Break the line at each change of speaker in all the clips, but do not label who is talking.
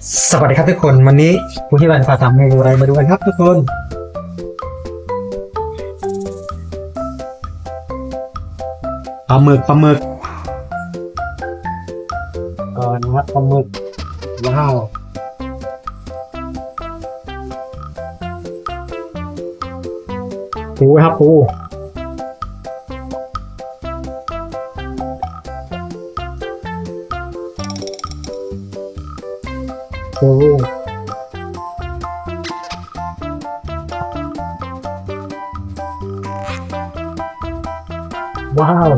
สวัสดีครับทุกคน วันนี้ผู้ที่บันพาทำเมนูอะไรมาดูกันครับทุกคน ปลาหมึกปลาหมึกก่อนนะครับปลาหมึกว้าวปูครับปู ปูว้าว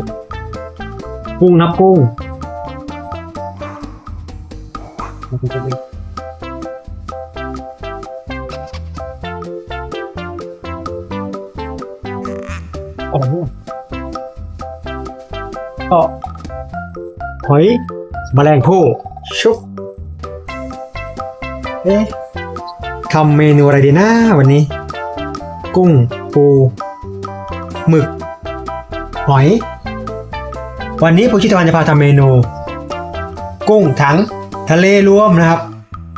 กุ้งนับกุ้งโอ้โหก็หอยแมลงภู่ชุบ เอ๊ะทำเมนูอะไรดีนะวันนี้ กุ้งปูหมึก หอย วันนี้ผมชิตวันจะพาทำเมนู กุ้งถังทะเลรวมนะครับ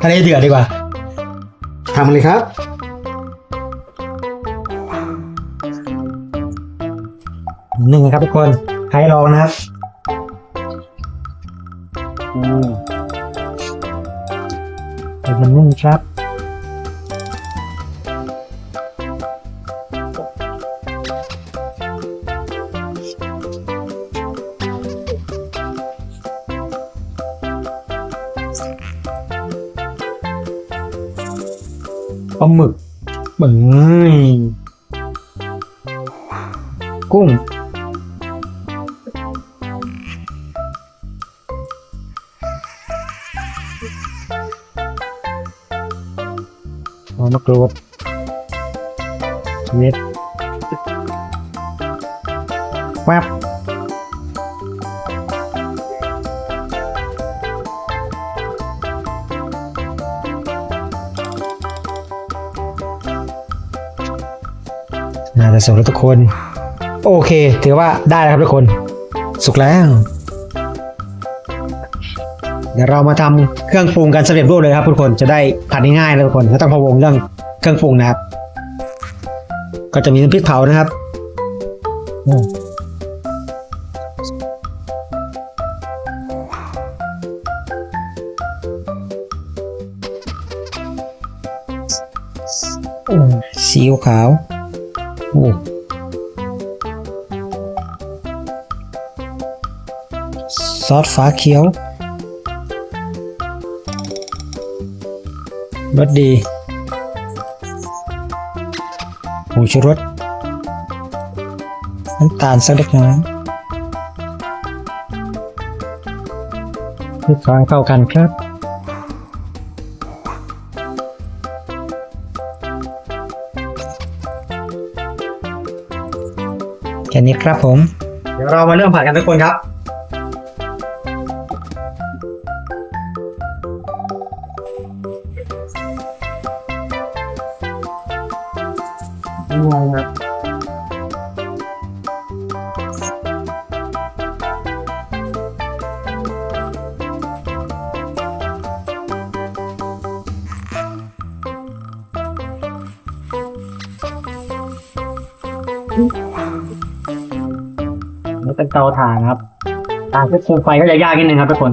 ทะเลเดือดดีกว่าทำเลยครับหนึ่งครับทุกคนให้ลองนะครับ อืม เป็นมันนึ่งครับปลาหมึกเบิ่งกุ้ง มะกรูดเม็ดแวบน่าจะสุกแล้วทุกคน โอเค ถือว่าได้แล้วครับทุกคน สุกแล้ว เดี๋ยวเรามาทำเครื่องปรุงกันสำเร็จรูปเลยครับทุกคนจะได้ผัดง่ายๆเลยทุกคนไม่ต้องพะวงเรื่องเครื่องปรุงนะครับ ก็จะมีน้ำพริกเผานะครับซีอิ๊วขาวโอ้ซอสฟ้าเขียว รสดีผงชูรส น้ำตาลสักเล็กน้อยเพื่อความเข้ากันครับแค่นี้ครับผม เดี๋ยวเรามาเริ่มผัดกันทุกคนครับ นี่เป็นเตาถ่านครับการควบคุมไฟก็จะยากนิดนึงครับทุกคน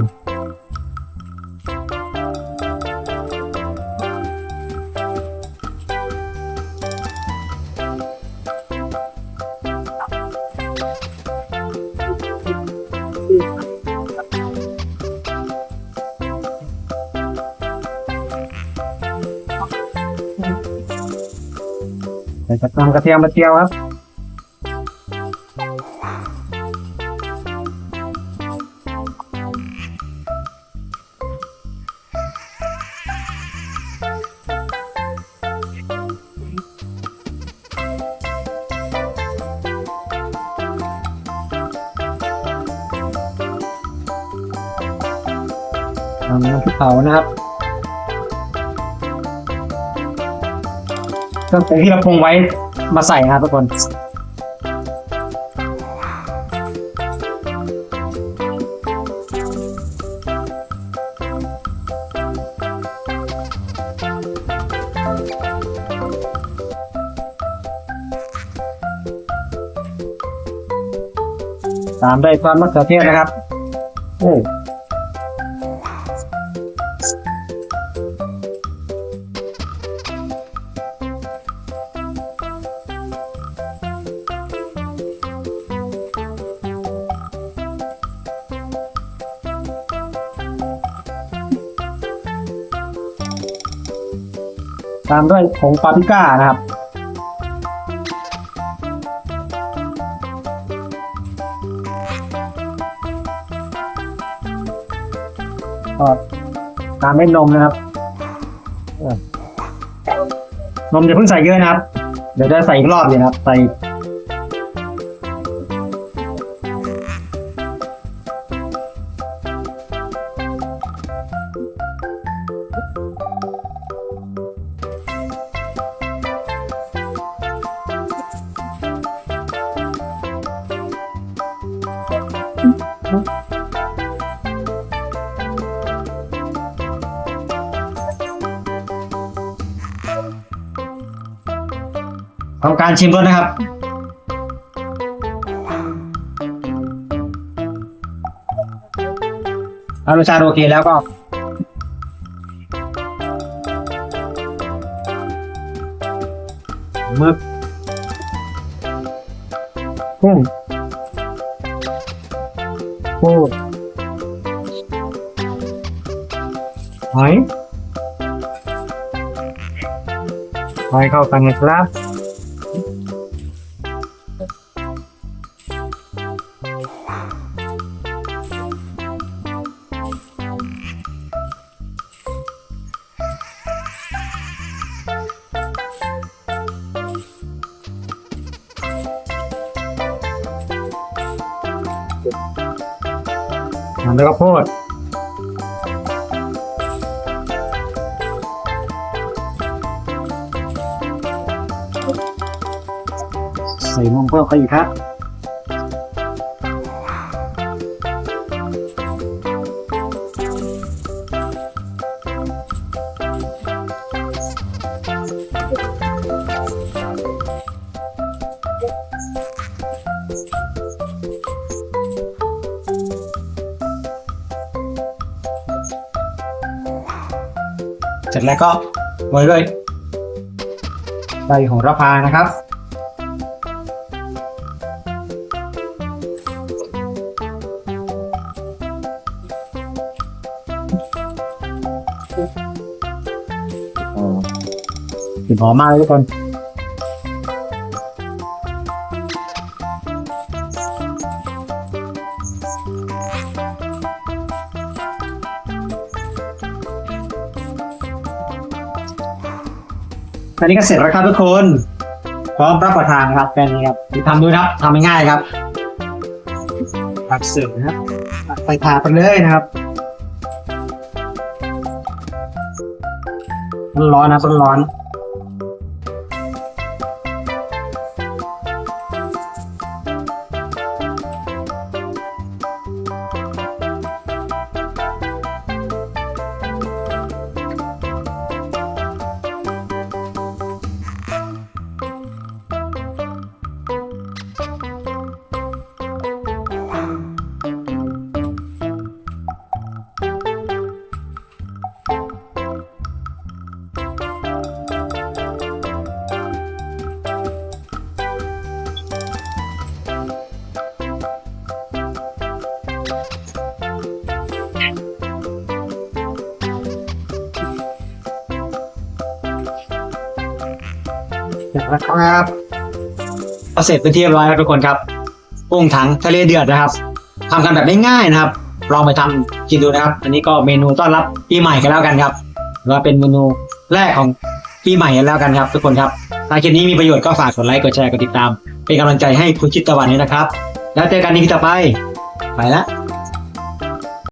ใส่กระเทียมกระเทียมกระเทียมครับ น้ำพริกเผานะครับเครื่องปรุงที่เราปรุงไว้มาใส่ครับทุกคน
ตามได้วยความมะเขือเทศนะครับ โอ้ ตามด้วยผงปาปริก้านะครับก็ตามด้วยนมนะครับนมอย่าเพิ่งใส่เยอะนะครับ เดี๋ยวจะใส่อีกรอบเลยนะครับ ใส่ การชิมรสนะครับ ถ้ารสชาติโอเคแล้วก็ มึกกุ้งปูหอยหอยเข้ากันนะครับ แล้วก็โพดใส่นมเพิ่มไปอีกครับ ร็จแล้วก็โรยด้วยใบโหระพานะครับโอ้กลิ่นหอมมากเลยทุกคน ตอนนี้ก็เสร็จแล้วครับทุกคน พร้อมรับประทานนะครับแค่นี้ครับทำดูนะครับทำง่ายๆครับตักเสิร์ฟนะครับไปทาไปเลยนะครับร้อนนะร้อน ๆเสร็จแล้วครับก็เสร็จเป็นที่เรียบร้อยแล้วทุกคนครับกุ้งถังทะเลเดือดนะครับทำกันแบบง่ายๆนะครับ ลองไปทำกินดูนะครับ อันนี้ก็เมนูต้อนรับปีใหม่กันแล้วกันครับหรือว่าเป็นเมนูแรกของปีใหม่กันแล้วกันครับ ทุกคนครับถ้าคลิปนี้มีประโยชน์ก็ฝากกดไลค์กดแชร์กดติดตาม เป็นกำลังใจให้คุณชิตตะวันนี้นะครับ แล้วเจอกันในคลิปต่อไป ไปละ